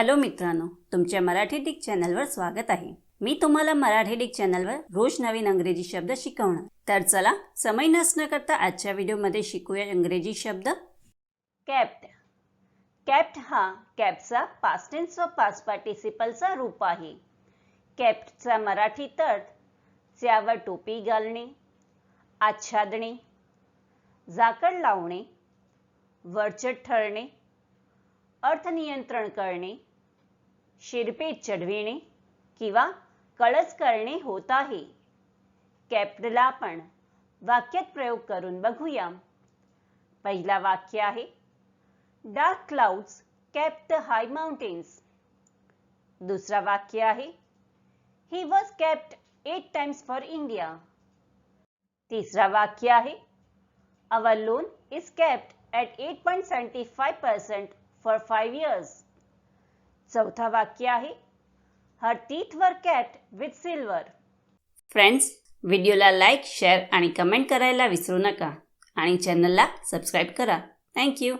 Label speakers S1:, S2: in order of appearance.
S1: Hello मित्रांनो तुमच्या Marathi Dick चॅनलवर स्वागत आहे. मी तुम्हाला मराठी डिक चॅनलवर रोज नवीन अंग्रेजी शब्द शिकवणार. तर चला समय नसणं करता आजच्या व्हिडिओमध्ये शिकूया इंग्रजी शब्द. कॅप्ट. कॅप्ट हा कॅपचा पास्टेन्स व पास्ट पार्टिसिपलचा रूप आहे. कॅप्टचा मराठी तर्थ त्यावर टोपी घालणे आच्छादणे झाकण लावणे वरचट ठरणे अर्थनियंत्रण करणे शिरपे चढविणे किंवा कळस करणे होत आहे. कॅप्टला आपण वाक्यात प्रयोग करून बघूया पहिला वाक्य आहे dark clouds cap the high mountains दुसरा वाक्य आहे he was capped eight times for India तिसरा वाक्य आहे our loan is capped at eight point seventy five percent for five years चौथा वाक्य आहे. Her teeth were capped with silver friends व्हिडिओला लाईक शेअर आणि कमेंट करायला विसरू नका. आणि चॅनलला सबस्क्राईब करा. थँक्यू